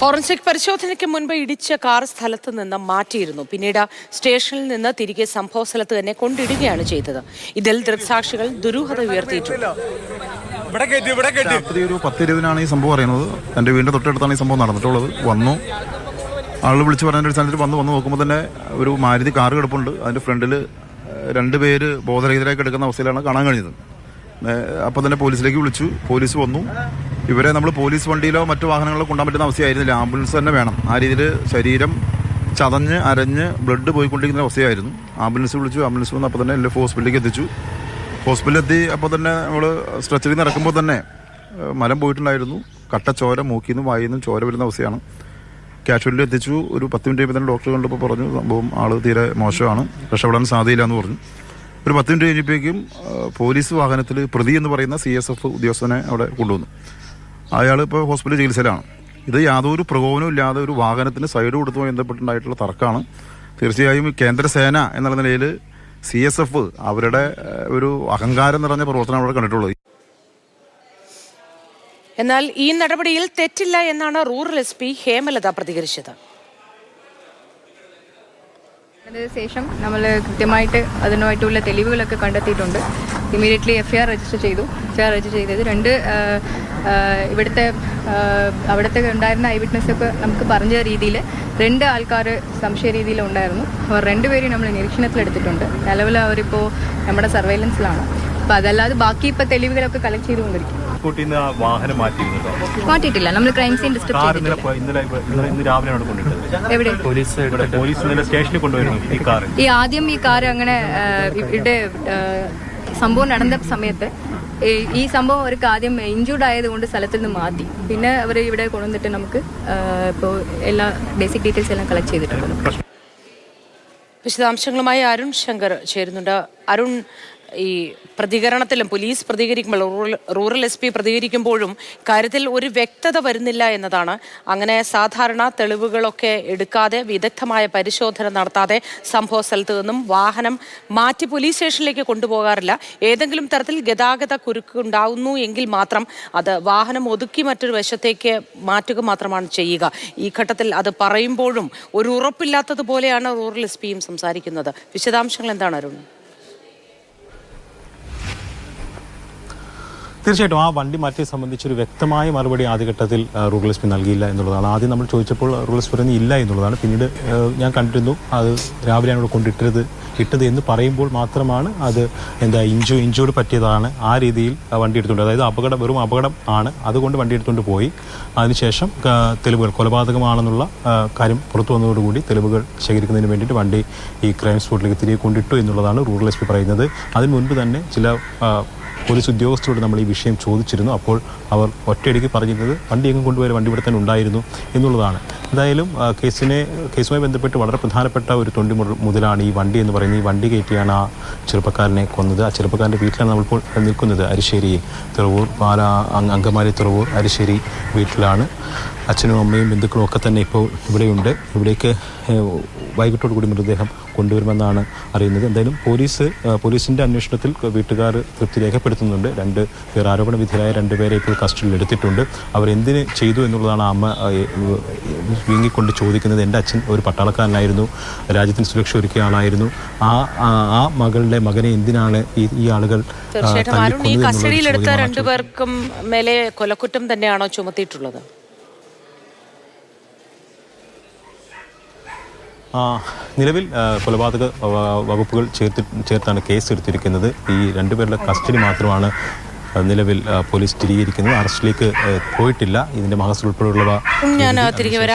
Forensic പരിശോധനയ്ക്ക് മുൻപ് ഇടിച്ച കാർ സ്ഥലത്ത് നിന്ന് മാറ്റിയിരുന്നു. പിന്നീട് സ്റ്റേഷനിൽ നിന്ന് തിരികെ സംഭവ സ്ഥലത്ത് തന്നെ കൊണ്ടിടുകയാണ് ചെയ്തത്. ഇതിൽ ദൃക്സാക്ഷികൾ ദുരൂഹത ഉയർത്തിയിട്ടുണ്ട്. രാത്രി ഒരു പത്തിരുപതിനാണ് ഈ സംഭവം അറിയുന്നത്. എന്റെ വീടിന്റെ തൊട്ടടുത്താണ് ഈ സംഭവം നടന്നിട്ടുള്ളത്. വന്നു. ആൾ വിളിച്ച് ഒരു അടിസ്ഥാനത്തിൽ വന്ന് വന്ന് നോക്കുമ്പോൾ തന്നെ ഒരു മാരുതി കാർ കിടപ്പുണ്ട്. അതിന്റെ ഫ്രണ്ടിൽ രണ്ട് പേര് ബോധരഹിതരായി കിടക്കുന്ന അവസ്ഥയിലാണ് കാണാൻ കഴിഞ്ഞത്. അപ്പോൾ തന്നെ പോലീസിലേക്ക് വിളിച്ചു. പോലീസ് വന്നു. ഇവരെ നമ്മൾ പോലീസ് വണ്ടിയിലോ മറ്റു വാഹനങ്ങളിലോ കൊണ്ടാൻ പറ്റുന്ന അവസ്ഥയായിരുന്നില്ല. ആംബുലൻസ് തന്നെ വേണം. ആ രീതിയിൽ ശരീരം ചതഞ്ഞ് അരഞ്ഞ് ബ്ലഡ് പോയിക്കൊണ്ടിരിക്കുന്ന അവസ്ഥയായിരുന്നു. ആംബുലൻസ് വിളിച്ചു. ആംബുലൻസ് വന്ന് അപ്പോൾ തന്നെ എല്ലാ ഹോസ്പിറ്റലിലേക്ക് എത്തിച്ചു. ഹോസ്പിറ്റലിലെത്തി അപ്പോൾ തന്നെ നമ്മൾ സ്ട്രെച്ചറിൽ നിന്ന് ഇറക്കുമ്പോൾ തന്നെ മലം പോയിട്ടുണ്ടായിരുന്നു. കട്ട ചോര മൂക്കിൽ നിന്നും വായിൽ നിന്നും ചോര വരുന്ന അവസ്ഥയാണ്. കാഷ്വാലിറ്റി എത്തിച്ചു. ഒരു പത്ത് മിനിറ്റ് കഴിയുമ്പോൾ തന്നെ ഡോക്ടർ കണ്ടപ്പോൾ പറഞ്ഞു സംഭവം ആൾ തീരെ മോശമാണ്. രക്ഷപ്പെടാൻ സാധ്യതയില്ല എന്ന് പറഞ്ഞു. ഒരു പത്ത് മിനിറ്റ് കഴിഞ്ഞപ്പോഴേക്കും പോലീസ് വാഹനത്തിൽ പ്രതി എന്ന് പറയുന്ന സി എസ് എഫ് ഉദ്യോഗസ്ഥനെ അവിടെ കൊണ്ടുവന്നു. അയാൾ ഇപ്പോൾ ഹോസ്പിറ്റലിൽ ചികിത്സയിലാണ്. ഇത് യാതൊരു പ്രകോപനവും ഇല്ലാതെ ഒരു വാഹനത്തിന് സൈഡ് കൊടുത്തുമായി ബന്ധപ്പെട്ടുണ്ടായിട്ടുള്ള തർക്കമാണ്. തീർച്ചയായും കേന്ദ്രസേന കേന്ദ്ര സേന എന്നുള്ള നിലയിൽ സി എസ് എഫ് അവരുടെ ഒരു അഹങ്കാരം നിറഞ്ഞ പ്രവർത്തനം അവിടെ കണ്ടിട്ടുള്ളത്. എന്നാൽ ഈ നടപടിയിൽ തെറ്റില്ല എന്നാണ് റൂറൽ എസ് പി ഹേമലത പ്രതികരിച്ചത്. ശേഷം നമ്മൾ കൃത്യമായിട്ട് അതിനുമായിട്ടുള്ള തെളിവുകളൊക്കെ കണ്ടെത്തിയിട്ടുണ്ട്. Immediately F I R register ചെയ്തു. എഫ് ഐ ആർ രജിസ്റ്റർ ചെയ്തത് രണ്ട് ഇവിടുത്തെ അവിടുത്തെ ഉണ്ടായിരുന്ന ഐ വിറ്റ്നസ് ഒക്കെ നമുക്ക് പറഞ്ഞ രീതിയിൽ രണ്ട് ആൾക്കാർ സംശയ രീതിയിൽ ഉണ്ടായിരുന്നു. അവർ രണ്ടുപേരെയും നമ്മൾ നിരീക്ഷണത്തിലെടുത്തിട്ടുണ്ട് നിലവിൽ അവരിപ്പോൾ നമ്മുടെ സർവൈലൻസിലാണ് അപ്പോൾ അതല്ലാതെ ബാക്കി ഇപ്പോൾ തെളിവുകളൊക്കെ കളക്ട് ചെയ്തുകൊണ്ടിരിക്കും. കൂട്ടിൽ നിന്ന് ആ വാഹനം മാറ്റിയിരുന്നു മാറ്റിയിട്ടില്ല. നമ്മൾ ക്രൈം സീൻ ഡിസ്റ്റർബ് ഇന്നലെ ഇന്നലെ ഇന്ന് രാവിലെയാണ് കൊണ്ടിട്ടത്. എവിടെ? പോലീസ് ഇവിടെ പോലീസ് ഇന്നലെ സ്റ്റേഷനിൽ കൊണ്ടുവരുന്നു ഈ കാർ ഈ ആദ്യം ഈ കാർ അങ്ങനെ ഇവിടെ സംഭവം നടന്ന സമയത്ത് ഈ- ഈ സംഭവം അവർക്ക് ആദ്യം ഇഞ്ചൂർഡ് ആയതുകൊണ്ട് സ്ഥലത്ത് നിന്ന് മാറ്റി. പിന്നെ അവർ ഇവിടെ കൊണ്ടുവന്നിട്ട് നമുക്ക് ഇപ്പോൾ എല്ലാ ബേസിക് ഡീറ്റെയിൽസ് എല്ലാം കളക്ട് ചെയ്തിട്ടുണ്ട്. വിശദാംശങ്ങളുമായി അരുൺ ശങ്കർ ചേരുന്നുണ്ട്. അരുൺ ഈ പ്രതികരണത്തിലും പോലീസ് പ്രതികരിക്കുമ്പോൾ റൂറൽ റൂറൽ എസ് പി പ്രതികരിക്കുമ്പോഴും കാര്യത്തിൽ ഒരു വ്യക്തത വരുന്നില്ല എന്നതാണ്. അങ്ങനെ സാധാരണ തെളിവുകളൊക്കെ എടുക്കാതെ വിദഗ്ധമായ പരിശോധന നടത്താതെ സംഭവ സ്ഥലത്ത് നിന്നും വാഹനം മാറ്റി പോലീസ് സ്റ്റേഷനിലേക്ക് കൊണ്ടുപോകാറില്ല. ഏതെങ്കിലും തരത്തിൽ ഗതാഗത കുരുക്ക് ഉണ്ടാവുന്നു എങ്കിൽ മാത്രം അത് വാഹനം ഒതുക്കി മറ്റൊരു വശത്തേക്ക് മാറ്റുക മാത്രമാണ് ചെയ്യുക. ഈ ഘട്ടത്തിൽ അത് പറയുമ്പോഴും ഒരു ഉറപ്പില്ലാത്തതുപോലെയാണ് റൂറൽ എസ് പിയും സംസാരിക്കുന്നത്. വിശദാംശങ്ങൾ എന്താണ് അരുൺ? തീർച്ചയായിട്ടും ആ വണ്ടി മാറ്റിയെ സംബന്ധിച്ചൊരു വ്യക്തമായ മറുപടി ആദ്യഘട്ടത്തിൽ പി നൽകിയില്ല എന്നുള്ളതാണ്. ആദ്യം നമ്മൾ ചോദിച്ചപ്പോൾ പി പറഞ്ഞു ഇല്ല എന്നുള്ളതാണ്. പിന്നീട് ഞാൻ കണ്ടിരുന്നു അത് രാവിലെയാണ് ഇവിടെ കൊണ്ടിട്ടത് ഇട്ടത് എന്ന് പറയുമ്പോൾ മാത്രമാണ് അത് എന്താ ഇഞ്ചു ഇഞ്ചോട് പറ്റിയതാണ് ആ രീതിയിൽ വണ്ടി എടുത്തുകൊണ്ട് അതായത് അപകടം വെറും അപകടം ആണ്. അതുകൊണ്ട് വണ്ടി എടുത്തുകൊണ്ട് പോയി. അതിനുശേഷം തെളിവുകൾ കൊലപാതകമാണെന്നുള്ള കാര്യം പുറത്തു വന്നതോടുകൂടി തെളിവുകൾ ശേഖരിക്കുന്നതിന് വേണ്ടിയിട്ട് വണ്ടി ഈ ക്രൈം സ്പോട്ടിലേക്ക് തിരികെ കൊണ്ടിട്ടു എന്നുള്ളതാണ് റൂറൽ എസ് പി പറയുന്നത്. അതിന് മുൻപ് തന്നെ ചില പോലീസ് ഉദ്യോഗസ്ഥരോട് നമ്മൾ ഈ വിഷയം ചോദിച്ചിരുന്നു. അപ്പോൾ അവർ ഒറ്റയടിക്ക് പറഞ്ഞിരുന്നത് വണ്ടി എങ്ങും കൊണ്ടുപോയ വണ്ടി ഇവിടെ തന്നെ ഉണ്ടായിരുന്നു എന്നുള്ളതാണ്. എന്തായാലും കേസിനെ കേസുമായി ബന്ധപ്പെട്ട് വളരെ പ്രധാനപ്പെട്ട ഒരു തൊണ്ടി മുതലാണ് ഈ വണ്ടി എന്ന് പറയുന്നത്. ഈ വണ്ടി കയറ്റിയാണ് ആ ചെറുപ്പക്കാരനെ കൊന്നത്. ആ ചെറുപ്പക്കാരന്റെ വീട്ടിലാണ് നമ്മളിപ്പോൾ നിൽക്കുന്നത്. അരിശ്ശേരി തുറവൂർ പാല അങ് അങ്കമാലി തുറവൂർ അരിശ്ശേരി വീട്ടിലാണ്. അച്ഛനും അമ്മയും ബന്ധുക്കളും ഒക്കെ തന്നെ ഇപ്പോൾ ഇവിടെയുണ്ട്. ഇവിടേക്ക് വൈകിട്ടോട് കൂടി മൃതദേഹം കൊണ്ടുവരുമെന്നാണ് അറിയുന്നത്. എന്തായാലും പോലീസ് പോലീസിന്റെ അന്വേഷണത്തിൽ വീട്ടുകാർ തൃപ്തി രേഖപ്പെടുത്തുന്നുണ്ട് രണ്ട് പേർ ആരോപണ വിധേയരായ രണ്ടുപേരെ ഇപ്പോൾ കസ്റ്റഡിയിൽ എടുത്തിട്ടുണ്ട്. അവർ എന്തിന് ചെയ്തു എന്നുള്ളതാണ് അമ്മ വീങ്ങിക്കൊണ്ട് ചോദിക്കുന്നത്. എന്റെ അച്ഛൻ ഒരു പട്ടാളക്കാരനായിരുന്നു. രാജ്യത്തിന് സുരക്ഷ ഒരുക്കിയ ആളായിരുന്നു. ആ ആ- മകളുടെ മകനെ എന്തിനാണ് ഈ ഈ ആളുകൾ തീർച്ചയായിട്ടും കസ്റ്റഡിയിലെടുത്ത രണ്ടുപേർക്കും മേലെ കൊലക്കുറ്റം തന്നെയാണോ ചുമത്തിയിട്ടുള്ളത്? നിലവിൽ കൊലപാതക വകുപ്പുകൾ ചേർത്ത് ചേർത്താണ് കേസ് എടുത്തിരിക്കുന്നത് ഈ രണ്ടുപേരുടെ കസ്റ്റഡി മാത്രമാണ് നിലവിൽ പോലീസ് സ്ഥിരീകരിക്കുന്നത്. അറസ്റ്റിലേക്ക് പോയിട്ടില്ല. ഇതിന്റെ മഹസ് ഉൾപ്പെടെയുള്ളവ ഞാൻ തിരികെ